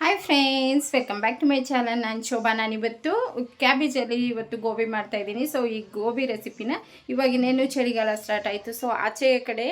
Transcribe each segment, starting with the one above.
Hi, Faye. Friends welcome back to my channel ನಾನು ಶೋಭಾ ನಾನಿವತ್ತು ಕ್ಯಾಬೇಜಲ್ಲಿ ಇವತ್ತು ಗೋಬಿ ಮಾಡ್ತಾ ಇದ್ದೀನಿ. ಸೊ ಈ ಗೋಬಿ ರೆಸಿಪಿನ ಇವಾಗಿನೇನು ಚಳಿಗಾಲ ಸ್ಟಾರ್ಟ್ ಆಯಿತು. ಸೊ ಆಚೆ ಕಡೆ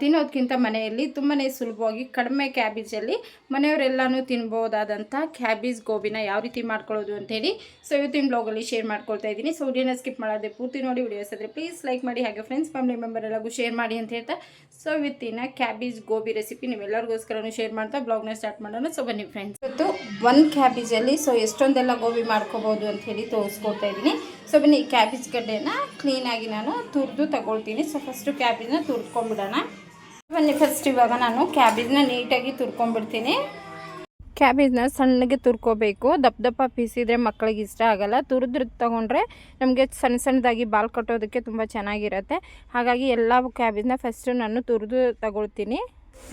ತಿನ್ನೋದಕ್ಕಿಂತ ಮನೆಯಲ್ಲಿ ತುಂಬಾ ಸುಲಭವಾಗಿ ಕಡಿಮೆ ಕ್ಯಾಬೇಜಲ್ಲಿ ಮನೆಯವರೆಲ್ಲನೂ ತಿನ್ಬೋದಾದಂಥ ಕ್ಯಾಬೇಜ್ ಗೋಬಿನ ಯಾವ ರೀತಿ ಮಾಡ್ಕೊಳ್ಳೋದು ಅಂತೇಳಿ ಸೊ ಇವತ್ತಿನ ಬ್ಲಾಗಲ್ಲಿ ಶೇರ್ ಮಾಡ್ಕೊಳ್ತಾ ಇದ್ದೀನಿ. ಸೊ ವಿಡಿಯೋನ ಸ್ಕಿಪ್ ಮಾಡೋದೇ ಪೂರ್ತಿ ನೋಡಿ ವಿಡಿಯೋಸ್ ಆದರೆ ಪ್ಲೀಸ್ ಲೈಕ್ ಮಾಡಿ ಹಾಗೆ ಫ್ರೆಂಡ್ಸ್ ಫ್ಯಾಮಿಲಿ ಮೆಂಬರ್ ಎಲ್ಲಗೂ ಶೇರ್ ಮಾಡಿ ಅಂತ ಹೇಳ್ತಾ. ಸೊ ಇವತ್ತಿನ ಕ್ಯಾಬೇಜ್ ಗೋಬಿ ರೆಸಿಪಿ ನೀವೆಲ್ಲರಿಗೋಸ್ಕರನೂ ಶೇರ್ ಮಾಡ್ತಾ ಬ್ಲಾಗ್ನ ಸ್ಟಾರ್ಟ್ ಮಾಡೋಣ. ಸೊ ಬನ್ನಿ ಫ್ರೆಂಡ್ಸ್ ಇವತ್ತು ಒಂದು ಕ್ಯಾಬೇಜಲ್ಲಿ ಸೊ ಎಷ್ಟೊಂದೆಲ್ಲ ಗೋಬಿ ಮಾಡ್ಕೋಬೋದು ಅಂತ ಹೇಳಿ ತೋರಿಸ್ಕೊಡ್ತಾ ಇದ್ದೀನಿ. ಸೊ ಬನ್ನಿ, ಈ ಕ್ಯಾಬೇಜ್ ಗಡ್ಡೆನ ಕ್ಲೀನಾಗಿ ನಾನು ತುರಿದು ತಗೊಳ್ತೀನಿ. ಸೊ ಫಸ್ಟು ಕ್ಯಾಬೇಜ್ನ ತುರ್ಕೊಂಡ್ಬಿಡೋಣ ಬನ್ನಿ ಫಸ್ಟ್ ಇವಾಗ ನಾನು ಕ್ಯಾಬೇಜ್ನ ನೀಟಾಗಿ ತುರ್ಕೊಂಡ್ಬಿಡ್ತೀನಿ ಕ್ಯಾಬೇಜ್ನ ಸಣ್ಣಗೆ ತುರ್ಕೋಬೇಕು. ದಪ್ಪ ದಪ್ಪ ಪೀಸಿದ್ರೆ ಮಕ್ಕಳಿಗೆ ಇಷ್ಟ ಆಗಲ್ಲ. ತುರಿದ್ರೆ ತಗೊಂಡ್ರೆ ನಮಗೆ ಸಣ್ಣ ಸಣ್ಣದಾಗಿ ಬಾಲ್ ಕಟ್ಟೋದಕ್ಕೆ ತುಂಬ ಚೆನ್ನಾಗಿರುತ್ತೆ. ಹಾಗಾಗಿ ಎಲ್ಲ ಕ್ಯಾಬೇಜ್ನ ಫಸ್ಟು ನಾನು ತುರಿದು ತಗೊಳ್ತೀನಿ.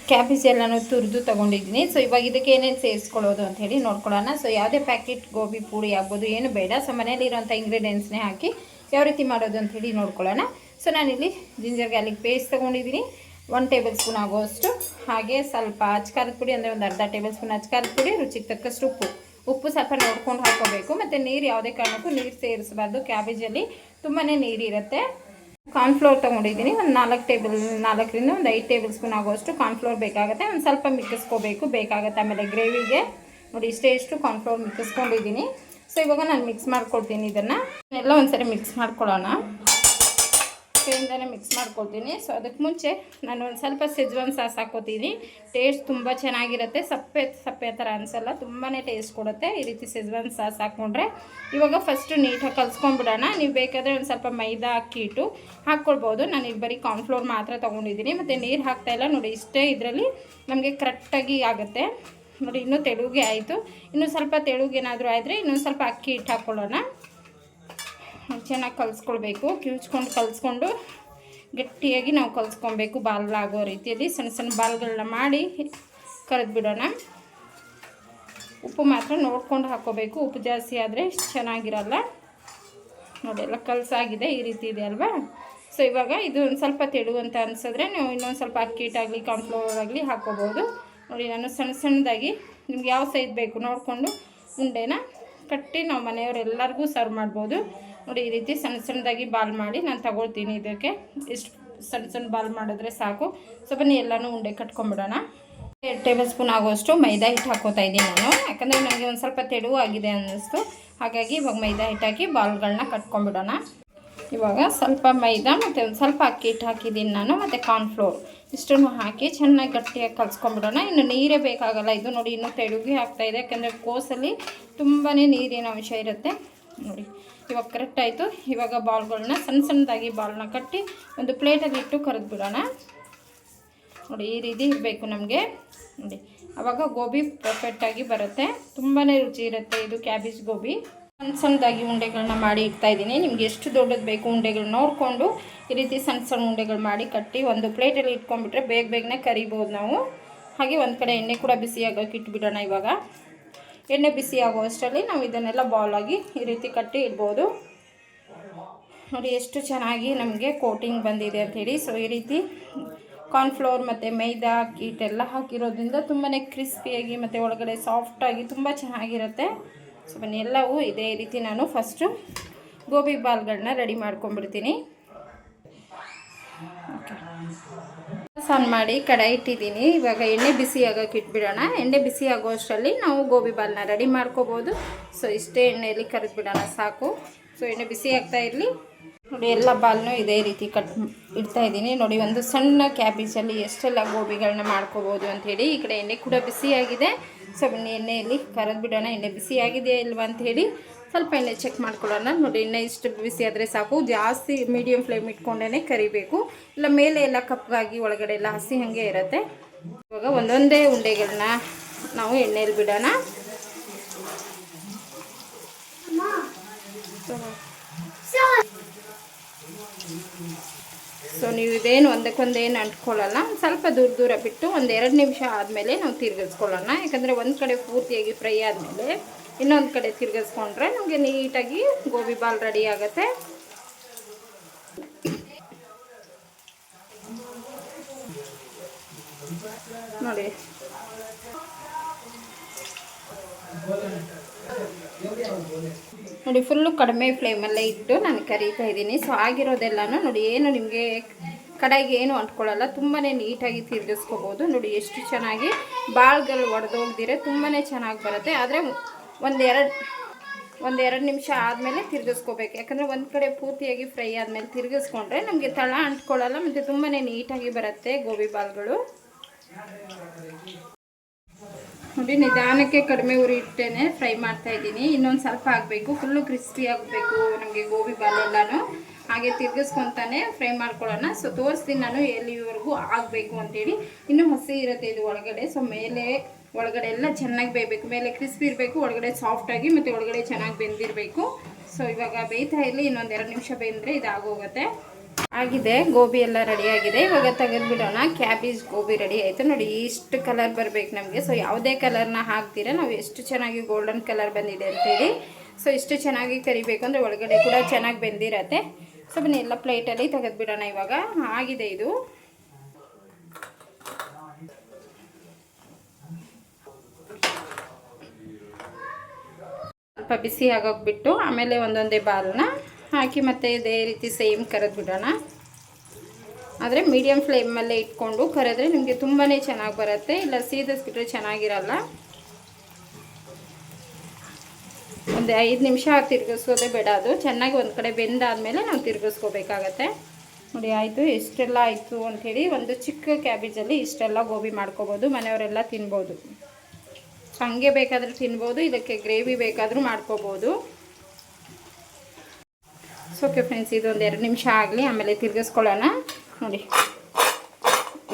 ಕ್ಯಾಬೇಜ್ ಎಲ್ಲನೂ ತುರಿದು ತಗೊಂಡಿದ್ದೀನಿ. ಸೊ ಇವಾಗ ಇದಕ್ಕೆ ಏನೇನು ಸೇರಿಸ್ಕೊಳ್ಳೋದು ಅಂತ ಹೇಳಿ ನೋಡ್ಕೊಳ್ಳೋಣ. ಸೊ ಯಾವುದೇ ಪ್ಯಾಕೆಟ್ ಗೋಬಿ ಪೂರಿ ಆಗ್ಬೋದು, ಏನು ಬೇಡ. ಸೊ ಮನೇಲಿರೋಂಥ ಇಂಗ್ರೀಡಿಯೆಂಟ್ಸ್ನೇ ಹಾಕಿ ಯಾವ ರೀತಿ ಮಾಡೋದು ಅಂತ ಹೇಳಿ ನೋಡ್ಕೊಳ್ಳೋಣ. ಸೊ ನಾನಿಲ್ಲಿ ಜಿಂಜರ್ ಗಾರ್ಲಿಕ್ ಪೇಸ್ಟ್ ತೊಗೊಂಡಿದ್ದೀನಿ. ಒನ್ ಟೇಬಲ್ ಸ್ಪೂನ್ ಆಗೋಷ್ಟು ಹಾಗೆ ಸ್ವಲ್ಪ ಅಚ್ಕಾರದ ಪುಡಿ, ಅಂದರೆ ಒಂದು ಅರ್ಧ ಟೇಬಲ್ ಸ್ಪೂನ್ ಅಚ್ಕಾರದ ಪುಡಿ, ರುಚಿಗೆ ತಕ್ಕಷ್ಟು ಉಪ್ಪು. ಉಪ್ಪು ಸ್ವಲ್ಪ ನೋಡ್ಕೊಂಡು ಹಾಕೋಬೇಕು ಮತ್ತು ನೀರು ಯಾವುದೇ ಕಾರಣಕ್ಕೂ ನೀರು ಸೇರಿಸಬಾರ್ದು. ಕ್ಯಾಬೇಜಲ್ಲಿ ತುಂಬಾ ನೀರಿರುತ್ತೆ. ಕಾರ್ನ್ಫ್ಲೋರ್ ತೊಗೊಂಡಿದ್ದೀನಿ. ಒಂದು ನಾಲ್ಕು ಟೇಬಲ್ ನಾಲ್ಕರಿಂದ ಒಂದು ಐದು ಟೇಬಲ್ ಸ್ಪೂನ್ ಆಗೋಷ್ಟು ಕಾರ್ನ್ಫ್ಲೋರ್ ಬೇಕಾಗುತ್ತೆ. ಒಂದು ಸ್ವಲ್ಪ ಮಿಕ್ಕಿಸ್ಕೋಬೇಕು. ಬೇಕಾಗುತ್ತೆ ಆಮೇಲೆ ಗ್ರೇವಿಗೆ ನೋಡಿ, ಇಷ್ಟೇ ಇಷ್ಟು ಕಾರ್ನ್ಫ್ಲೋರ್ ಮಿಕ್ಕಿಸ್ಕೊಂಡಿದ್ದೀನಿ. ಸೊ ಇವಾಗ ನಾನು ಮಿಕ್ಸ್ ಮಾಡ್ಕೊಳ್ತೀನಿ ಇದನ್ನು. ಎಲ್ಲ ಒಂದ್ಸರಿ ಮಿಕ್ಸ್ ಮಾಡ್ಕೊಳ್ಳೋಣ. ಕೈಯಿಂದನೇ ಮಿಕ್ಸ್ ಮಾಡ್ಕೊಳ್ತೀನಿ. ಸೊ ಅದಕ್ಕೆ ಮುಂಚೆ ನಾನು ಒಂದು ಸ್ವಲ್ಪ ಸೆಜ್ವಾನ್ ಸಾಸ್ ಹಾಕೋತೀನಿ. ಟೇಸ್ಟ್ ತುಂಬ ಚೆನ್ನಾಗಿರುತ್ತೆ. ಸಪ್ಪೆ ಸಪ್ಪೆ ಥರ ಅನಿಸಲ್ಲ ತುಂಬಾ ಟೇಸ್ಟ್ ಕೊಡುತ್ತೆ. ಈ ರೀತಿ ಸೆಜ್ವಾನ್ ಸಾಸ್ ಹಾಕ್ಕೊಂಡ್ರೆ ಇವಾಗ ಫಸ್ಟು ನೀಟಾಗಿ ಕಲ್ಸ್ಕೊಂಡ್ಬಿಡೋಣ. ನೀವು ಬೇಕಾದರೆ ಒಂದು ಸ್ವಲ್ಪ ಮೈದಾ ಅಕ್ಕಿಟ್ಟು ಹಾಕ್ಕೊಳ್ಬೋದು ನಾನು ಇಲ್ಲಿ ಬರೀ ಕಾರ್ನ್ಫ್ಲೋರ್ ಮಾತ್ರ ತೊಗೊಂಡಿದ್ದೀನಿ. ಮತ್ತು ನೀರು ಹಾಕ್ತಾಯಿಲ್ಲ ನೋಡಿ, ಇಷ್ಟೇ ಇದರಲ್ಲಿ ನಮಗೆ ಕರೆಕ್ಟಾಗಿ ಆಗುತ್ತೆ. ನೋಡಿ, ಇನ್ನೂ ತೆಳುಗೆ ಆಯಿತು. ಇನ್ನೂ ಸ್ವಲ್ಪ ತೆಳುಗೇನಾದರೂ ಆದರೆ ಇನ್ನೊಂದು ಸ್ವಲ್ಪ ಅಕ್ಕಿ ಹಿಟ್ಟು ಹಾಕ್ಕೊಳ್ಳೋಣ ಚೆನ್ನಾಗಿ ಕಲಿಸ್ಕೊಳ್ಬೇಕು. ಕಿವುಚ್ಕೊಂಡು ಕಲಿಸ್ಕೊಂಡು ಗಟ್ಟಿಯಾಗಿ ನಾವು ಕಲಿಸ್ಕೊಬೇಕು ಬಾಲ್ಗಳಾಗೋ ರೀತಿಯಲ್ಲಿ. ಸಣ್ಣ ಸಣ್ಣ ಬಾಲ್ಗಳನ್ನ ಮಾಡಿ ಕರೆದ್ಬಿಡೋಣ. ಉಪ್ಪು ಮಾತ್ರ ನೋಡ್ಕೊಂಡು ಹಾಕ್ಕೋಬೇಕು ಉಪ್ಪು ಜಾಸ್ತಿ ಆದರೆ ಚೆನ್ನಾಗಿರಲ್ಲ. ನೋಡಿ, ಎಲ್ಲ ಕಲಸಾಗಿದೆ. ಈ ರೀತಿ ಇದೆ ಅಲ್ವಾ? ಸೊ ಇವಾಗ ಇದು ಒಂದು ಸ್ವಲ್ಪ ತೆಳು ಅಂತ ಅನಿಸಿದ್ರೆ ನೀವು ಇನ್ನೊಂದು ಸ್ವಲ್ಪ ಅಕ್ಕಿ ಹಿಟ್ಟಾಗಲಿ ಕಾರ್ನ್ಫ್ಲವರ್ ಆಗಲಿ ಹಾಕ್ಕೋಬೋದು ನೋಡಿ, ನಾನು ಸಣ್ಣ ಸಣ್ಣದಾಗಿ ನಿಮ್ಗೆ ಯಾವ ಸೈಜ್ ಬೇಕು ನೋಡಿಕೊಂಡು ಉಂಡೆನ ಕಟ್ಟಿ ನಾವು ಮನೆಯವರೆಲ್ಲರಿಗೂ ಸರ್ವ್ ಮಾಡ್ಬೋದು. ನೋಡಿ, ಈ ರೀತಿ ಸಣ್ಣ ಸಣ್ಣದಾಗಿ ಬಾಲ್ ಮಾಡಿ ನಾನು ತಗೊಳ್ತೀನಿ ಇದಕ್ಕೆ. ಇಷ್ಟು ಸಣ್ಣ ಸಣ್ಣ ಬಾಲ್ ಮಾಡಿದ್ರೆ ಸಾಕು. ಸೊ, ಬನ್ನಿ, ಎಲ್ಲನೂ ಉಂಡೆ ಕಟ್ಕೊಂಬಿಡೋಣ ಎರಡು ಟೇಬಲ್ ಸ್ಪೂನ್ ಆಗುವಷ್ಟು ಮೈದಾ ಹಿಟ್ಟು ಹಾಕೋತಾ ಇದ್ದೀನಿ ನಾನು. ಯಾಕಂದರೆ ನನಗೆ ಒಂದು ಸ್ವಲ್ಪ ತೆಳುವು ಆಗಿದೆ ಅನ್ನಿಸ್ತು. ಹಾಗಾಗಿ ಇವಾಗ ಮೈದಾ ಹಿಟ್ಟು ಹಾಕಿ ಬಾಲ್ಗಳನ್ನ ಕಟ್ಕೊಂಬಿಡೋಣ ಇವಾಗ ಸ್ವಲ್ಪ ಮೈದಾ ಮತ್ತು ಒಂದು ಸ್ವಲ್ಪ ಅಕ್ಕಿ ಹಿಟ್ಟು ಹಾಕಿದ್ದೀನಿ ನಾನು, ಮತ್ತು ಕಾರ್ನ್ಫ್ಲೋರ್. ಇಷ್ಟನ್ನು ಹಾಕಿ ಚೆನ್ನಾಗಿ ಗಟ್ಟಿಯಾಗಿ ಕಲಸ್ಕೊಂಬಿಡೋಣ ಇನ್ನು ನೀರೇ ಬೇಕಾಗಲ್ಲ. ಇದು ನೋಡಿ, ಇನ್ನೂ ತೆಳುಗೆ ಆಗ್ತಾಯಿದೆ ಯಾಕಂದರೆ ಕೋಸಲ್ಲಿ ತುಂಬಾ ನೀರಿನ ಅಂಶ ಇರುತ್ತೆ. ನೋಡಿ, ಇವಾಗ ಕರೆಕ್ಟ್ ಆಯಿತು. ಇವಾಗ ಬಾಲ್ಗಳನ್ನ ಸಣ್ಣ ಸಣ್ಣದಾಗಿ ಬಾಲ್ನ ಕಟ್ಟಿ ಒಂದು ಪ್ಲೇಟಲ್ಲಿ ಇಟ್ಟು ಕರೆದು ಬಿಡೋಣ. ನೋಡಿ, ಈ ರೀತಿ ಇರಬೇಕು ನಮಗೆ. ನೋಡಿ ಆವಾಗ ಗೋಬಿ ಪರ್ಫೆಕ್ಟಾಗಿ ಬರುತ್ತೆ. ತುಂಬಾ ರುಚಿ ಇರುತ್ತೆ ಇದು ಕ್ಯಾಬೇಜ್ ಗೋಬಿ. ಸಣ್ಣ ಸಣ್ಣದಾಗಿ ಉಂಡೆಗಳನ್ನ ಮಾಡಿ ಇಡ್ತಾ ಇದ್ದೀನಿ. ನಿಮ್ಗೆ ಎಷ್ಟು ದೊಡ್ಡದು ಬೇಕು ಉಂಡೆಗಳು ನೋಡಿಕೊಂಡು ಈ ರೀತಿ ಸಣ್ಣ ಸಣ್ಣ ಉಂಡೆಗಳು ಮಾಡಿ ಕಟ್ಟಿ ಒಂದು ಪ್ಲೇಟಲ್ಲಿ ಇಟ್ಕೊಂಡ್ಬಿಟ್ರೆ ಬೇಗ ಬೇಗನೆ ಕರಿಬೋದು ನಾವು. ಹಾಗೆ ಒಂದು ಕಡೆ ಎಣ್ಣೆ ಕೂಡ ಬಿಸಿ ಇಟ್ಬಿಡೋಣ ಇವಾಗ. ಎಣ್ಣೆ ಬಿಸಿ ಆಗುವಷ್ಟರಲ್ಲಿ ನಾವು ಇದನ್ನೆಲ್ಲ ಬಾಲಾಗಿ ಈ ರೀತಿ ಕಟ್ಟಿ ಇಡ್ಬೋದು. ನೋಡಿ ಎಷ್ಟು ಚೆನ್ನಾಗಿ ನಮಗೆ ಕೋಟಿಂಗ್ ಬಂದಿದೆ ಅಂಥೇಳಿ ಸೊ ಈ ರೀತಿ ಕಾರ್ನ್ಫ್ಲೋರ್ ಮತ್ತು ಮೈದಾ ಹಿಟ್ಟೆಲ್ಲ ಹಾಕಿರೋದ್ರಿಂದ ತುಂಬಾ ಕ್ರಿಸ್ಪಿಯಾಗಿ ಮತ್ತು ಒಳಗಡೆ ಸಾಫ್ಟಾಗಿ ತುಂಬ ಚೆನ್ನಾಗಿರುತ್ತೆ. ಸೊ ಬನ್ನಿ, ಎಲ್ಲವೂ ಇದೇ ರೀತಿ ನಾನು ಫಸ್ಟು ಗೋಬಿ ಬಾಲ್ಗಳನ್ನ ರೆಡಿ ಮಾಡ್ಕೊಂಡ್ಬಿಡ್ತೀನಿ. ಆನ್ ಮಾಡಿ ಕಡಾಯಿ ಇಟ್ಟಿದ್ದೀನಿ. ಇವಾಗ ಎಣ್ಣೆ ಬಿಸಿ ಆಗೋಕೆ ಇಟ್ಬಿಡೋಣ. ಎಣ್ಣೆ ಬಿಸಿ ಆಗೋಷ್ಟರಲ್ಲಿ ನಾವು ಗೋಬಿ ಬಾಲ್ನ ರೆಡಿ ಮಾಡ್ಕೋಬೋದು. ಸೊ, ಇಷ್ಟೇ ಎಣ್ಣೆಯಲ್ಲಿ ಕರೆದ್ಬಿಡೋಣ, ಸಾಕು. ಸೊ, ಎಣ್ಣೆ ಬಿಸಿ ಆಗ್ತಾ ಇರಲಿ. ನೋಡಿ, ಎಲ್ಲ ಬಾಲ್ನು ಇದೇ ರೀತಿ ಕಟ್ ಇಡ್ತಾ ಇದ್ದೀನಿ. ನೋಡಿ, ಒಂದು ಸಣ್ಣ ಕ್ಯಾಬೇಜಲ್ಲಿ ಎಷ್ಟೆಲ್ಲ ಗೋಬಿಗಳನ್ನ ಮಾಡ್ಕೋಬೋದು ಅಂಥೇಳಿ ಈ ಕಡೆ ಎಣ್ಣೆ ಕೂಡ ಬಿಸಿಯಾಗಿದೆ. ಸೊ ಎಣ್ಣೆಯಲ್ಲಿ ಕರೆದು ಬಿಡೋಣ ಎಣ್ಣೆ ಬಿಸಿಯಾಗಿದೆಯಾ ಇಲ್ವಾ ಅಂಥೇಳಿ ಸ್ವಲ್ಪ ಎಣ್ಣೆ ಚೆಕ್ ಮಾಡ್ಕೊಳ್ಳೋಣ. ನೋಡಿ, ಎಣ್ಣೆ ಇಷ್ಟು ಬಿಸಿ ಆದರೆ ಸಾಕು. ಜಾಸ್ತಿ ಮೀಡಿಯಮ್ ಫ್ಲೇಮ್ ಇಟ್ಕೊಂಡೇ ಕರಿಬೇಕು. ಇಲ್ಲ, ಮೇಲೆ ಎಲ್ಲ ಕಪ್ಪಗಾಗಿ ಒಳಗಡೆ ಎಲ್ಲ ಹಸಿ ಹಾಗೆ ಇರುತ್ತೆ. ಇವಾಗ ಒಂದೊಂದೇ ಉಂಡೆಗಳನ್ನ ನಾವು ಎಣ್ಣೆಯಲ್ಲಿ ಬಿಡೋಣ. ಸೊ ನೀವು ಇದೇನು ಒಂದಕ್ಕೊಂದೇನು ಅಂಟ್ಕೊಳ್ಳೋಲ್ಲ. ಸ್ವಲ್ಪ ದೂರ ದೂರ ಬಿಟ್ಟು ಒಂದು ಎರಡು ನಿಮಿಷ ಆದಮೇಲೆ ನಾವು ತಿರ್ಗಿಸ್ಕೊಳ್ಳೋಣ. ಯಾಕಂದರೆ ಒಂದು ಕಡೆ ಪೂರ್ತಿಯಾಗಿ ಫ್ರೈ ಆದಮೇಲೆ ಇನ್ನೊಂದು ಕಡೆ ತಿರ್ಗಿಸ್ಕೊಂಡ್ರೆ ನಮಗೆ ನೀಟಾಗಿ ಗೋಬಿ ಬಾಲ್ ರೆಡಿ ಆಗುತ್ತೆ. ನೋಡಿ. ನೋಡಿ ಫುಲ್ಲು ಕಡಿಮೆ ಫ್ಲೇಮಲ್ಲೇ ಇಟ್ಟು ನಾನು ಕರೀತಾ ಇದ್ದೀನಿ. ಸೊ ಆಗಿರೋದೆಲ್ಲನೂ ನೋಡಿ, ಏನು ನಿಮಗೆ ಕಡೆಗೆ ಏನು ಅಂಟ್ಕೊಳ್ಳಲ್ಲ ತುಂಬಾ ನೀಟಾಗಿ ತಿರುಗಿಸ್ಕೋಬೋದು. ನೋಡಿ, ಎಷ್ಟು ಚೆನ್ನಾಗಿ ಬಾಳ್ಗಳು ಒಡೆದೋಗ್ದಿರೆ ತುಂಬಾ ಚೆನ್ನಾಗಿ ಬರುತ್ತೆ. ಆದರೆ ಒಂದೆರಡು ಒಂದೆರಡು ನಿಮಿಷ ಆದಮೇಲೆ ತಿರುಗಿಸ್ಕೋಬೇಕು. ಯಾಕಂದರೆ ಒಂದು ಕಡೆ ಪೂರ್ತಿಯಾಗಿ ಫ್ರೈ ಆದಮೇಲೆ ತಿರುಗಿಸ್ಕೊಂಡ್ರೆ ನಮಗೆ ತಳ ಅಂಟ್ಕೊಳ್ಳಲ್ಲ, ಮತ್ತು ತುಂಬಾ ನೀಟಾಗಿ ಬರುತ್ತೆ ಗೋಬಿ ಬಾಲ್ಗಳು. ನೋಡಿ, ನಿಧಾನಕ್ಕೆ ಕಡಿಮೆ ಉರಿ ಇಟ್ಟೇನೆ ಫ್ರೈ ಮಾಡ್ತಾ ಇದ್ದೀನಿ. ಇನ್ನೊಂದು ಸ್ವಲ್ಪ ಆಗಬೇಕು ಫುಲ್ಲು ಕ್ರಿಸ್ಪಿ ಆಗಬೇಕು ನಮಗೆ ಗೋಬಿ ಬಾಲ್ ಎಲ್ಲನೂ ಹಾಗೆ ತಿರ್ಗಿಸ್ಕೊತಾನೆ ಫ್ರೈ ಮಾಡ್ಕೊಳ್ಳೋಣ. ಸೊ ತೋರಿಸ್ತೀನಿ ನಾನು ಎಲ್ಲಿವರೆಗೂ ಆಗಬೇಕು ಅಂತೇಳಿ. ಇನ್ನೂ ಹಸಿ ಇರುತ್ತೆ ಇದು ಒಳಗಡೆ. ಸೊ ಮೇಲೆ ಒಳಗಡೆ ಎಲ್ಲ ಚೆನ್ನಾಗಿ ಬೇಯಬೇಕು. ಮೇಲೆ ಕ್ರಿಸ್ಪಿ ಇರಬೇಕು, ಒಳಗಡೆ ಸಾಫ್ಟಾಗಿ ಮತ್ತು ಒಳಗಡೆ ಚೆನ್ನಾಗಿ ಬೆಂದಿರಬೇಕು. ಸೊ ಇವಾಗ ಬೇಯ್ತಾ ಇರಲಿ, ಇನ್ನೊಂದು ಎರಡು ನಿಮಿಷ ಬೆಂದರೆ ಇದಾಗೋಗುತ್ತೆ. ಆಗಿದೆ, ಗೋಬಿ ಎಲ್ಲ ಆಗಿದೆ. ಇವಾಗ ತೆಗೆದ್ಬಿಡೋಣ. ಕ್ಯಾಬೇಜ್ ಗೋಬಿ ರೆಡಿ ಆಯಿತು. ನೋಡಿ, ಇಷ್ಟು ಕಲರ್ ಬರಬೇಕು ನಮಗೆ. ಸೊ ಯಾವುದೇ ಕಲರ್ನ ಹಾಕ್ತೀರಾ, ನಾವು ಎಷ್ಟು ಚೆನ್ನಾಗಿ ಗೋಲ್ಡನ್ ಕಲರ್ ಬಂದಿದೆ ಅಂತೇಳಿ. ಸೊ ಇಷ್ಟು ಚೆನ್ನಾಗಿ ಕರಿಬೇಕು ಅಂದರೆ ಒಳಗಡೆ ಕೂಡ ಚೆನ್ನಾಗಿ ಬೆಂದಿರತ್ತೆ. ಸೊ ಬನ್ನಿ, ಎಲ್ಲ ಪ್ಲೇಟಲ್ಲಿ ತೆಗೆದುಬಿಡೋಣ ಇವಾಗ. ಆಗಿದೆ ಇದು. ಸ್ವಲ್ಪ ಬಿಸಿ ಆಗೋಗ್ಬಿಟ್ಟು ಆಮೇಲೆ ಒಂದೊಂದೇ ಬಾಲನ್ನ ಹಾಕಿ ಮತ್ತೆ ಇದೇ ರೀತಿ ಸೇಮ್ ಕರೆದು ಬಿಡೋಣ. ಆದರೆ ಮೀಡಿಯಮ್ ಫ್ಲೇಮಲ್ಲೇ ಇಟ್ಕೊಂಡು ಕರೆದ್ರೆ ನಿಮಗೆ ತುಂಬಾ ಚೆನ್ನಾಗಿ ಬರುತ್ತೆ. ಇಲ್ಲ ಸೀದಿಸ್ಬಿಟ್ರೆ ಚೆನ್ನಾಗಿರಲ್ಲ. ಒಂದು ಐದು ನಿಮಿಷ ತಿರುಗಿಸೋದೇ ಬೇಡ ಅದು. ಚೆನ್ನಾಗಿ ಒಂದು ಕಡೆ ಬೆಂದಾದಮೇಲೆ ನಾವು ತಿರುಗಿಸ್ಕೋಬೇಕಾಗತ್ತೆ. ನೋಡಿ, ಆಯಿತು, ಎಷ್ಟೆಲ್ಲ ಆಯಿತು ಅಂಥೇಳಿ ಒಂದು ಚಿಕ್ಕ ಕ್ಯಾಬೇಜಲ್ಲಿ ಇಷ್ಟೆಲ್ಲ ಗೋಬಿ ಮಾಡ್ಕೋಬೋದು, ಮನೆಯವರೆಲ್ಲ ತಿನ್ಬೋದು. ಹಂಗೆ ಬೇಕಾದರೂ ತಿನ್ಬೋದು, ಇದಕ್ಕೆ ಗ್ರೇವಿ ಬೇಕಾದರೂ ಮಾಡ್ಕೋಬೋದು. ಸೊ ಫ್ರೆಂಡ್ಸ್ ಇದೊಂದು ಎರಡು ನಿಮಿಷ ಆಗಲಿ, ಆಮೇಲೆ ತಿರ್ಗಿಸ್ಕೊಳ್ಳೋಣ. ನೋಡಿ,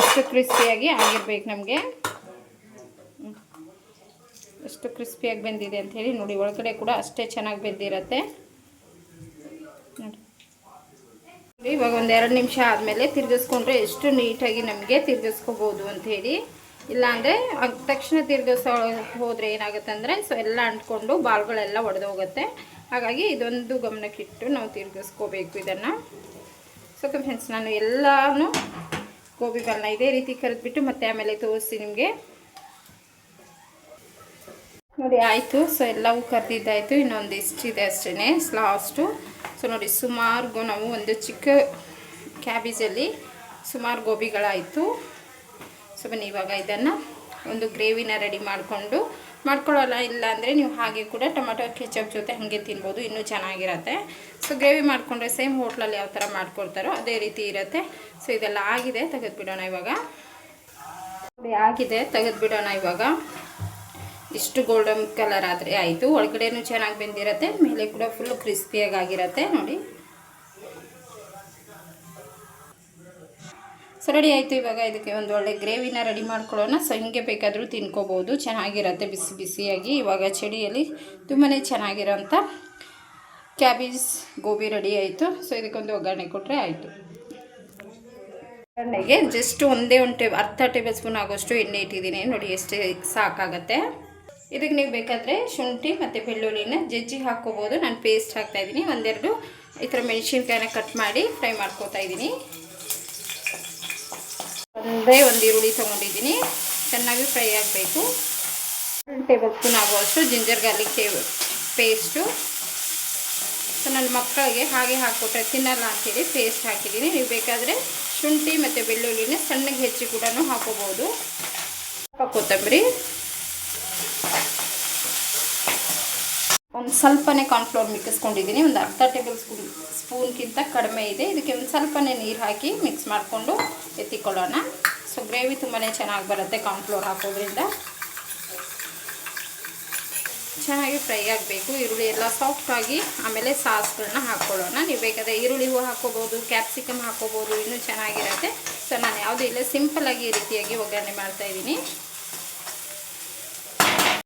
ಇಷ್ಟು ಕ್ರಿಸ್ಪಿಯಾಗಿ ಆಗಿರ್ಬೇಕು ನಮಗೆ. ಎಷ್ಟು ಕ್ರಿಸ್ಪಿಯಾಗಿ ಬೆಂದಿದೆ ಅಂಥೇಳಿ ನೋಡಿ, ಒಳಗಡೆ ಕೂಡ ಅಷ್ಟೇ ಚೆನ್ನಾಗಿ ಬೆಂದಿರತ್ತೆ. ನೋಡಿ. ಇವಾಗ ಒಂದು ಎರಡು ನಿಮಿಷ ಆದಮೇಲೆ ತಿರ್ಗಿಸ್ಕೊಂಡ್ರೆ ಎಷ್ಟು ನೀಟಾಗಿ ನಮಗೆ ತಿರ್ಗಿಸ್ಕೋಬೋದು ಅಂಥೇಳಿ ಇಲ್ಲಾಂದರೆ ತಕ್ಷಣ ತಿರ್ಗಿಸೋ ಹೋದರೆ ಏನಾಗುತ್ತೆ ಅಂದರೆ ಸೊ ಎಲ್ಲ ಅಂಟ್ಕೊಂಡು ಬಾಲ್ಗಳೆಲ್ಲ ಒಡೆದೋಗುತ್ತೆ. ಹಾಗಾಗಿ ಇದೊಂದು ಗಮನಕ್ಕಿಟ್ಟು ನಾವು ತಿರ್ಗಿಸ್ಕೋಬೇಕು ಇದನ್ನು. ಸೊ ಫ್ರೆಂಡ್ಸ್ ನಾನು ಎಲ್ಲನೂ ಗೋಬಿ ಬಾಲ್ನ ಇದೇ ರೀತಿ ಕರೆದ್ಬಿಟ್ಟು ಮತ್ತೆ ಆಮೇಲೆ ತೋರಿಸಿ ನಿಮಗೆ. ನೋಡಿ, ಆಯಿತು. ಸೊ ಎಲ್ಲವೂ ಕರೆದಿದ್ದಾಯಿತು. ಇನ್ನೊಂದು ಇಷ್ಟಿದೆ ಅಷ್ಟೇ ಲಾಸ್ಟು ಸೊ ನೋಡಿ ಸುಮಾರು ನಾವು ಒಂದು ಚಿಕ್ಕ ಕ್ಯಾಬೇಜಲ್ಲಿ ಸುಮಾರು ಗೋಬಿಗಳಾಯಿತು. ಸೊ ಬನ್ನಿ ಇವಾಗ ಇದನ್ನು ಒಂದು ಗ್ರೇವಿನ ರೆಡಿ ಮಾಡಿಕೊಂಡು ಮಾಡ್ಕೊಳ್ಳೋಲ್ಲ, ಇಲ್ಲ ಅಂದರೆ ನೀವು ಹಾಗೆ ಕೂಡ ಟೊಮೆಟೊ ಕೆಚಪ್ ಜೊತೆ ಹಾಗೆ ತಿನ್ಬೋದು, ಇನ್ನೂ ಚೆನ್ನಾಗಿರುತ್ತೆ. ಸೊ ಗ್ರೇವಿ ಮಾಡಿಕೊಂಡ್ರೆ ಸೇಮ್ ಹೋಟ್ಲಲ್ಲಿ ಯಾವ ಥರ ಮಾಡ್ಕೊಡ್ತಾರೋ ಅದೇ ರೀತಿ ಇರುತ್ತೆ. ಸೊ ಇದೆಲ್ಲ ಆಗಿದೆ, ತೆಗೆದುಬಿಡೋಣ ಇವಾಗ. ಆಗಿದೆ, ತೆಗೆದುಬಿಡೋಣ ಇವಾಗ. ಇಷ್ಟು ಗೋಲ್ಡನ್ ಕಲರ್ ಆದರೆ ಆಯಿತು. ಒಳಗಡೆನೂ ಚೆನ್ನಾಗಿ ಬೆಂದಿರತ್ತೆ, ಮೇಲೆ ಕೂಡ ಫುಲ್ ಕ್ರಿಸ್ಪಿಯಾಗಿ ಆಗಿರುತ್ತೆ, ನೋಡಿ. ಸೊ ರೆಡಿ ಆಯಿತು. ಇವಾಗ ಇದಕ್ಕೆ ಒಂದು ಒಳ್ಳೆ ಗ್ರೇವಿನ ರೆಡಿ ಮಾಡ್ಕೊಳ್ಳೋಣ. ಸೊ ಹಿಂಗೆ ಬೇಕಾದರೂ ತಿನ್ಕೋಬೋದು. ಚೆನ್ನಾಗಿರುತ್ತೆ ಬಿಸಿ ಬಿಸಿಯಾಗಿ. ಇವಾಗ ಚಳಿಯಲ್ಲಿ ತುಂಬಾ ಚೆನ್ನಾಗಿರೋಂಥ ಕ್ಯಾಬೇಜ್ ಗೋಬಿ ರೆಡಿ ಆಯಿತು. ಸೊ ಇದಕ್ಕೊಂದು ಒಗ್ಗರಣೆ ಕೊಟ್ಟರೆ ಆಯಿತು. ಒಗ್ಗರಣೆಗೆ ಜಸ್ಟ್ ಒಂದೇ ಒಂದು ಟೇಬ್ ಅರ್ಧ ಟೇಬಲ್ ಸ್ಪೂನ್ ಆಗೋಷ್ಟು ಎಣ್ಣೆ ಇಟ್ಟಿದ್ದೀನಿ. ನೋಡಿ, ಎಷ್ಟು ಸಾಕಾಗತ್ತೆ. ಇದಕ್ಕೆ ನೀವು ಬೇಕಾದರೆ ಶುಂಠಿ ಮತ್ತು ಬೆಳ್ಳುಳ್ಳಿನ ಜಜ್ಜಿ ಹಾಕ್ಕೋಬೋದು. ನಾನು ಪೇಸ್ಟ್ ಹಾಕ್ತಾಯಿದ್ದೀನಿ ಒಂದೆರಡು ಈ ಥರ ಮೆಣಸಿನ್ಕಾಯಿನ ಕಟ್ ಮಾಡಿ ಫ್ರೈ ಮಾಡ್ಕೋತಾ ಇದ್ದೀನಿ. ಒಂದೇ ಒಂದು ಈರುಳ್ಳಿ ತೊಗೊಂಡಿದ್ದೀನಿ. ಚೆನ್ನಾಗಿ ಫ್ರೈ ಆಗಬೇಕು. ಟೇಬಲ್ ಸ್ಪೂನ್ ಆಗುವಷ್ಟು ಜಿಂಜರ್ ಗಾರ್ಲಿಕ್ ಟೇ ಪೇಸ್ಟು. ಸೊ, ನನ್ನ ಮಕ್ಕಳಿಗೆ ಹಾಗೆ ಹಾಕ್ಕೊಟ್ರೆ ತಿನ್ನಲ್ಲ ಅಂಥೇಳಿ ಪೇಸ್ಟ್ ಹಾಕಿದ್ದೀನಿ. ನೀವು ಬೇಕಾದರೆ ಶುಂಠಿ ಮತ್ತು ಬೆಳ್ಳುಳ್ಳಿನ ಸಣ್ಣಗೆ ಹೆಚ್ಚಿ ಕೂಡ ಹಾಕೋಬೋದು. ಕೊತ್ತಂಬರಿ. ಒಂದು ಸ್ವಲ್ಪನೇ ಕಾರ್ನ್ಫ್ಲೋರ್ ಮಿಕ್ಕಿಸ್ಕೊಂಡಿದ್ದೀನಿ. ಒಂದು ಅರ್ಧ ಟೇಬಲ್ ಸ್ಪೂನ್ ಸ್ಪೂನ್ಗಿಂತ ಕಡಿಮೆ ಇದೆ. ಇದಕ್ಕೆ ಒಂದು ಸ್ವಲ್ಪನೇ ನೀರು ಹಾಕಿ ಮಿಕ್ಸ್ ಮಾಡಿಕೊಂಡು ಎತ್ತಿಕೊಳ್ಳೋಣ. ಸೊ ಗ್ರೇವಿ ತುಂಬಾ ಚೆನ್ನಾಗಿ ಬರುತ್ತೆ ಕಾರ್ನ್ಫ್ಲೋರ್ ಹಾಕೋದ್ರಿಂದ. ಚೆನ್ನಾಗಿ ಫ್ರೈ ಆಗಬೇಕು. ಈರುಳ್ಳಿ ಎಲ್ಲ ಸಾಫ್ಟಾಗಿ ಆಮೇಲೆ ಸಾಸ್ಗಳನ್ನ ಹಾಕ್ಕೊಳ್ಳೋಣ. ನೀವು ಬೇಕಾದರೆ ಈರುಳ್ಳಿ ಹೂ ಹಾಕೋಬೋದು ಕ್ಯಾಪ್ಸಿಕಮ್ ಹಾಕೋಬೋದು, ಇನ್ನೂ ಚೆನ್ನಾಗಿರುತ್ತೆ. ಸೊ ನಾನು ಯಾವುದೂ ಇಲ್ಲ ಸಿಂಪಲ್ಲಾಗಿ ಈ ರೀತಿಯಾಗಿ ಒಗ್ಗರಣೆ ಮಾಡ್ತಾಯಿದ್ದೀನಿ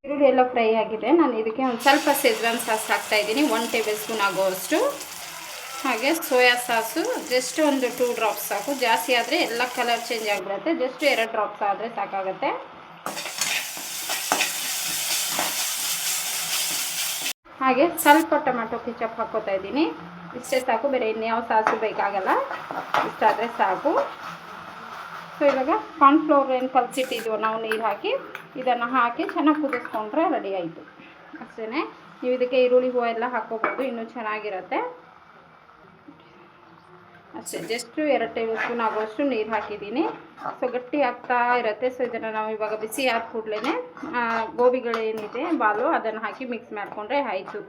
ಈರುಳ್ಳಿ ಎಲ್ಲ ಫ್ರೈ ಆಗಿದೆ. ನಾನು ಇದಕ್ಕೆ ಒಂದು ಸ್ವಲ್ಪ ಸೆಜ್ವಾನ್ ಸಾಸ್ ಹಾಕ್ತಾಯಿದ್ದೀನಿ ಒನ್ ಟೇಬಲ್ ಸ್ಪೂನ್ ಆಗೋವಷ್ಟು. ಹಾಗೆ ಸೋಯಾ ಸಾಸು ಜಸ್ಟ್ ಒಂದು ಟೂ ಡ್ರಾಪ್ಸ್ ಸಾಕು. ಜಾಸ್ತಿ ಆದರೆ ಎಲ್ಲ ಕಲರ್ ಚೇಂಜ್ ಆಗಿಬಿಡುತ್ತೆ. ಜಸ್ಟ್ ಎರಡು ಡ್ರಾಪ್ಸ್ ಆದರೆ ಸಾಕಾಗುತ್ತೆ. ಹಾಗೆ ಸ್ವಲ್ಪ ಟೊಮೆಟೊ ಕಿಚಪ್ ಹಾಕೋತಾ ಇದ್ದೀನಿ. ಇಷ್ಟೇ ಸಾಕು. ಬೇರೆ ಇನ್ಯಾವ ಸಾಸು ಬೇಕಾಗಲ್ಲ. ಇಷ್ಟಾದರೆ ಸಾಕು. ಸೊ, ಇವಾಗ ಕಾರ್ನ್ಫ್ಲೋರ್ ಏನು ಕಲಸಿಟ್ಟಿದ್ವು, ನಾವು ನೀರು ಹಾಕಿ, ಇದನ್ನು ಹಾಕಿ ಚೆನ್ನಾಗಿ ಕುದಿಸ್ಕೊಂಡ್ರೆ ರೆಡಿ ಆಯಿತು. ಅಷ್ಟೇ ನೀವು ಇದಕ್ಕೆ ಈರುಳ್ಳಿ ಹೂವು ಎಲ್ಲ ಹಾಕ್ಕೋಬೋದು ಇನ್ನೂ ಚೆನ್ನಾಗಿರುತ್ತೆ. ಅಷ್ಟೇ ಜಸ್ಟು ಎರಡು ಟೇಬಲ್ ಸ್ಪೂನ್ ಆಗುವಷ್ಟು ನೀರು ಹಾಕಿದ್ದೀನಿ. ಸೊ, ಗಟ್ಟಿ ಆಗ್ತಾ ಇರುತ್ತೆ. ಸೊ, ಇದನ್ನು ನಾವು ಇವಾಗ ಬಿಸಿ ಆದ ಕೂಡಲೇ ಗೋಬಿಗಳೇನಿದೆ ಬಾಲು, ಅದನ್ನು ಹಾಕಿ ಮಿಕ್ಸ್ ಮಾಡಿಕೊಂಡ್ರೆ ಆಯಿತು.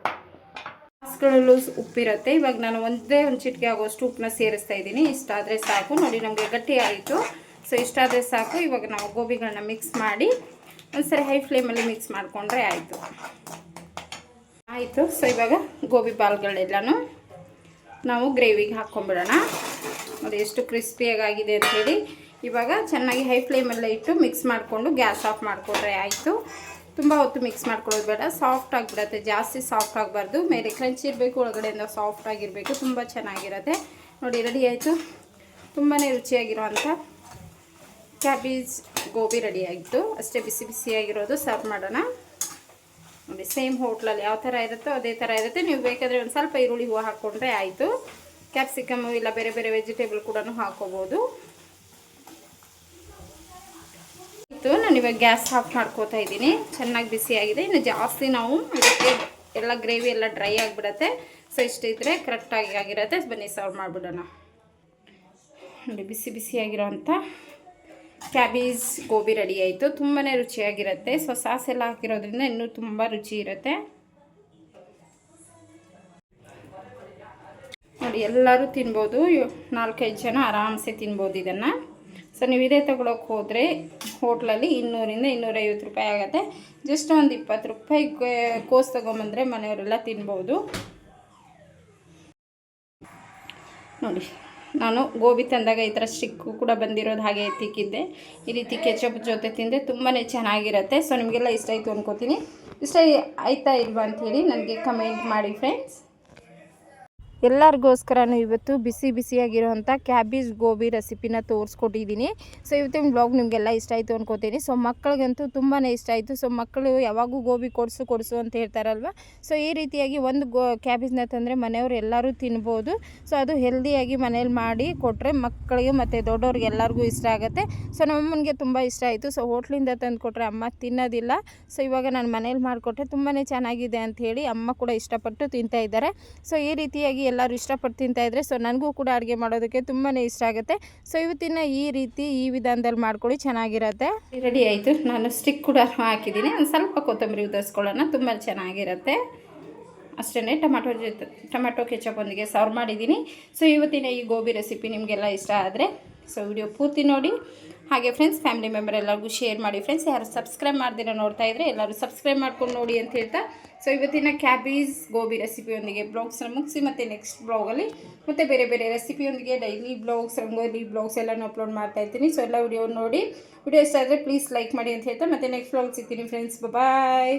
ಗ್ಲಾಸ್ಗಳಲ್ಲೂ ಉಪ್ಪಿರುತ್ತೆ. ಇವಾಗ ನಾನು ಒಂದೇ ಒಂದು ಚಿಟಿಕೆ ಆಗುವಷ್ಟು ಉಪ್ಪನ್ನ ಸೇರಿಸ್ತಾ ಇದ್ದೀನಿ. ಇಷ್ಟಾದರೆ ಸಾಕು. ನೋಡಿ, ನಮಗೆ ಗಟ್ಟಿ ಆಯಿತು. ಸೊ ಇಷ್ಟಾದರೆ ಸಾಕು. ಇವಾಗ ನಾವು ಗೋಬಿಗಳನ್ನ ಮಿಕ್ಸ್ ಮಾಡಿ ಒಂದ್ಸರಿ ಹೈ ಫ್ಲೇಮಲ್ಲಿ ಮಿಕ್ಸ್ ಮಾಡಿಕೊಂಡ್ರೆ ಆಯಿತು. ಆಯಿತು. ಸೊ ಇವಾಗ ಗೋಬಿ ಬಾಲ್ಗಳೆಲ್ಲನೂ ನಾವು ಗ್ರೇವಿಗೆ ಹಾಕ್ಕೊಂಬಿಡೋಣ. ನೋಡಿ ಎಷ್ಟು ಕ್ರಿಸ್ಪಿಯಾಗಿದೆ ಅಂಥೇಳಿ ಇವಾಗ ಚೆನ್ನಾಗಿ ಹೈ ಫ್ಲೇಮಲ್ಲೇ ಇಟ್ಟು ಮಿಕ್ಸ್ ಮಾಡಿಕೊಂಡು ಗ್ಯಾಸ್ ಆಫ್ ಮಾಡಿಕೊಂಡ್ರೆ ಆಯಿತು. ತುಂಬ ಹೊತ್ತು ಮಿಕ್ಸ್ ಮಾಡ್ಕೊಳ್ಳೋದು ಬೇಡ. ಸಾಫ್ಟ್ ಆಗಿಬಿಡತ್ತೆ. ಜಾಸ್ತಿ ಸಾಫ್ಟ್ ಆಗಬಾರ್ದು. ಮೇಲೆ ಕ್ರಂಚ್ ಇರಬೇಕು, ಒಳಗಡೆಯಿಂದ ಸಾಫ್ಟ್ ಆಗಿರಬೇಕು. ತುಂಬ ಚೆನ್ನಾಗಿರುತ್ತೆ. ನೋಡಿ ರೆಡಿ ಆಯಿತು. ತುಂಬಾ ರುಚಿಯಾಗಿರುವಂಥ ಕ್ಯಾಬೇಜ್ ಗೋಬಿ ರೆಡಿ ಆಯಿತು ಅಷ್ಟೇ ಬಿಸಿ ಬಿಸಿಯಾಗಿರೋದು ಸರ್ವ್ ಮಾಡೋಣ. ನೋಡಿ, ಸೇಮ್ ಹೋಟ್ಲಲ್ಲಿ ಯಾವ ಥರ ಇರುತ್ತೋ ಅದೇ ಥರ ಇರುತ್ತೆ. ನೀವು ಬೇಕಾದರೆ ಒಂದು ಸ್ವಲ್ಪ ಈರುಳ್ಳಿ ಹೂವು ಹಾಕ್ಕೊಂಡ್ರೆ ಆಯಿತು. ಕ್ಯಾಪ್ಸಿಕಮ್ಮು ಇಲ್ಲ ಬೇರೆ ಬೇರೆ ವೆಜಿಟೇಬಲ್ ಕೂಡ ಹಾಕೋಬೋದು. ಇತ್ತು ನಾನು ಇವಾಗ ಗ್ಯಾಸ್ ಆಫ್ ಮಾಡ್ಕೋತಾ ಇದ್ದೀನಿ. ಚೆನ್ನಾಗಿ ಬಿಸಿಯಾಗಿದೆ ಇನ್ನು ಜಾಸ್ತಿ ನಾವು ಇದಕ್ಕೆ ಎಲ್ಲ ಗ್ರೇವಿ ಎಲ್ಲ ಡ್ರೈ ಆಗಿಬಿಡತ್ತೆ. ಸೊ ಇಷ್ಟಿದ್ರೆ ಕರೆಕ್ಟಾಗಿ ಆಗಿರತ್ತೆ. ಬನ್ನಿ, ಸರ್ವ್ ಮಾಡಿಬಿಡೋಣ. ನೋಡಿ, ಬಿಸಿ ಬಿಸಿಯಾಗಿರೋಂಥ ಕ್ಯಾಬೇಜ್ ಗೋಬಿ ರೆಡಿ ಆಯಿತು. ತುಂಬಾ ರುಚಿಯಾಗಿರುತ್ತೆ. ಸೊ ಸಾಸ್ ಎಲ್ಲ ಹಾಕಿರೋದ್ರಿಂದ ಇನ್ನೂ ತುಂಬ ರುಚಿ ಇರುತ್ತೆ. ನೋಡಿ, ಎಲ್ಲರೂ ತಿನ್ಬೋದು. ನಾಲ್ಕೈದು ಜನ ಆರಾಮ್ಸೆ ತಿನ್ಬೋದು ಇದನ್ನು. ಸೊ ನೀವು ಇದೇ ತೊಗೊಳಕ್ಕೆ ಹೋದರೆ ಹೋಟ್ಲಲ್ಲಿ ಇನ್ನೂರಿಂದ ಇನ್ನೂರೈವತ್ತು ರೂಪಾಯಿ ಆಗುತ್ತೆ. ಜಸ್ಟ್ ಒಂದು ಇಪ್ಪತ್ತು ರೂಪಾಯಿ ಕೋಸ್ ತೊಗೊಂಬಂದರೆ ಮನೆಯವರೆಲ್ಲ ತಿನ್ಬೋದು. ನೋಡಿ ನಾನು ಗೋಬಿ ತಂದಾಗ ಈ ಥರ ಸ್ಟಿಕ್ಕು ಕೂಡ ಬಂದಿರೋದು ಹಾಗೆ ತಿಕ್ಕಿದ್ದೆ. ಈ ರೀತಿ ಕೆಚಪ್ ಜೊತೆ ತಿಂದರೆ ತುಂಬಾ ಚೆನ್ನಾಗಿರುತ್ತೆ. ಸೊ ನಿಮಗೆಲ್ಲ ಇಷ್ಟ ಆಯಿತು ಅನ್ಕೋತೀನಿ. ಇಷ್ಟ ಆಯ್ತಾ ಇಲ್ವಾ ಅಂಥೇಳಿ ನನಗೆ ಕಮೆಂಟ್ ಮಾಡಿ ಫ್ರೆಂಡ್ಸ್ ಎಲ್ಲರಿಗೋಸ್ಕರನೂ ಇವತ್ತು ಬಿಸಿ ಬಿಸಿಯಾಗಿರುವಂಥ ಕ್ಯಾಬೇಜ್ ಗೋಬಿ ರೆಸಿಪಿನ ತೋರಿಸ್ಕೊಟ್ಟಿದ್ದೀನಿ. ಸೊ ಇವತ್ತಿನ ಬ್ಲಾಗ್ ನಿಮಗೆಲ್ಲ ಇಷ್ಟ ಆಯಿತು ಅನ್ಕೋತೀನಿ. ಸೊ ಮಕ್ಕಳಿಗಂತೂ ತುಂಬಾ ಇಷ್ಟ ಆಯಿತು. ಸೊ ಮಕ್ಕಳು ಯಾವಾಗೂ ಗೋಬಿ ಕೊಡಿಸು ಕೊಡಿಸು ಅಂತ ಹೇಳ್ತಾರಲ್ವ? ಸೊ ಈ ರೀತಿಯಾಗಿ ಒಂದು ಗೋ ಕ್ಯಾಬೇಜ್ನ ತಂದರೆ ಮನೆಯವರು ಎಲ್ಲರೂ ತಿನ್ಬೋದು. ಸೊ ಅದು ಹೆಲ್ದಿಯಾಗಿ ಮನೇಲಿ ಮಾಡಿ ಕೊಟ್ಟರೆ ಮಕ್ಕಳಿಗೆ ಮತ್ತು ದೊಡ್ಡವ್ರಿಗೆ ಎಲ್ಲರಿಗೂ ಇಷ್ಟ ಆಗುತ್ತೆ. ಸೊ ನಮ್ಮಮ್ಮನಿಗೆ ತುಂಬ ಇಷ್ಟ ಆಯಿತು. ಸೊ ಹೋಟ್ಲಿಂದ ತಂದು ಕೊಟ್ಟರೆ ಅಮ್ಮ ತಿನ್ನೋದಿಲ್ಲ. ಸೊ ಇವಾಗ ನಾನು ಮನೇಲಿ ಮಾಡಿಕೊಟ್ರೆ ತುಂಬಾ ಚೆನ್ನಾಗಿದೆ ಅಂತ ಹೇಳಿ ಅಮ್ಮ ಕೂಡ ಇಷ್ಟಪಟ್ಟು ತಿಂತಾ ಇದ್ದಾರೆ. ಸೊ ಈ ರೀತಿಯಾಗಿ ಎಲ್ಲರೂ ಇಷ್ಟಪಟ್ಟು ತಿಂತಾಯಿದ್ರೆ ಸೊ ನನಗೂ ಕೂಡ ಅಡುಗೆ ಮಾಡೋದಕ್ಕೆ ತುಂಬಾ ಇಷ್ಟ ಆಗುತ್ತೆ. ಸೊ ಇವತ್ತಿನ ಈ ರೀತಿ ಈ ವಿಧಾನದಲ್ಲಿ ಮಾಡ್ಕೊಳ್ಳಿ, ಚೆನ್ನಾಗಿರುತ್ತೆ. ರೆಡಿ ಆಯಿತು. ನಾನು ಸ್ಟಿಕ್ ಕೂಡ ಹಾಕಿದ್ದೀನಿ. ಒಂದು ಸ್ವಲ್ಪ ಕೊತ್ತಂಬರಿ ಉದರ್ಸ್ಕೊಳ್ಳೋಣ ತುಂಬ ಚೆನ್ನಾಗಿರುತ್ತೆ. ಅಷ್ಟೇ ಟೊಮೆಟೊ ಜೊತೆ ಟೊಮೆಟೊ ಕೆಚಪೊಂದಿಗೆ ಸರ್ವ್ ಮಾಡಿದ್ದೀನಿ. ಸೊ ಇವತ್ತಿನ ಈ ಗೋಬಿ ರೆಸಿಪಿ ನಿಮಗೆಲ್ಲ ಇಷ್ಟ ಆದರೆ ಸೊ ವಿಡಿಯೋ ಪೂರ್ತಿ ನೋಡಿ. ಹಾಗೆ ಫ್ರೆಂಡ್ಸ್ ಫ್ಯಾಮಿಲಿ ಮೆಂಬರ್ ಎಲ್ಲರಿಗೂ ಶೇರ್ ಮಾಡಿ. ಫ್ರೆಂಡ್ಸ್ ಯಾರು ಸಬ್ಸ್ಕ್ರೈಬ್ ಮಾಡ್ದಿರೋ ನೋಡ್ತಾ ಇದ್ದರೆ ಎಲ್ಲರೂ ಸಬ್ಸ್ಕ್ರೈಬ್ ಮಾಡ್ಕೊಂಡು ನೋಡಿ ಅಂತ ಹೇಳ್ತಾ. ಸೊ ಇವತ್ತಿನ ಕ್ಯಾಬೇಜ್ ಗೋಬಿ ರೆಸಿಪಿಯೊಂದಿಗೆ ಬ್ಲಾಗ್ಸ್ನ ಮುಗಿಸಿ ಮತ್ತು ನೆಕ್ಸ್ಟ್ ಬ್ಲಾಗಲ್ಲಿ ಮತ್ತು ಬೇರೆ ಬೇರೆ ರೆಸಿಪಿಯೊಂದಿಗೆ ಡೈಲಿ ಬ್ಲಾಗ್ಸ್ ರಂಗೋಲಿ ಬ್ಲಾಗ್ಸ್ ಎಲ್ಲನೂ ಅಪ್ಲೋಡ್ ಮಾಡ್ತಾ ಇರ್ತೀನಿ. ಸೊ ಎಲ್ಲ ವಿಡಿಯೋ ನೋಡಿ. ವಿಡಿಯೋ ಇಷ್ಟ ಆದರೆ ಪ್ಲೀಸ್ ಲೈಕ್ ಮಾಡಿ ಅಂತ ಹೇಳ್ತಾ. ಮತ್ತು ನೆಕ್ಸ್ಟ್ ಬ್ಲಾಗ್ ಸಿಗ್ತೀನಿ ಫ್ರೆಂಡ್ಸ್ ಬಾಯ್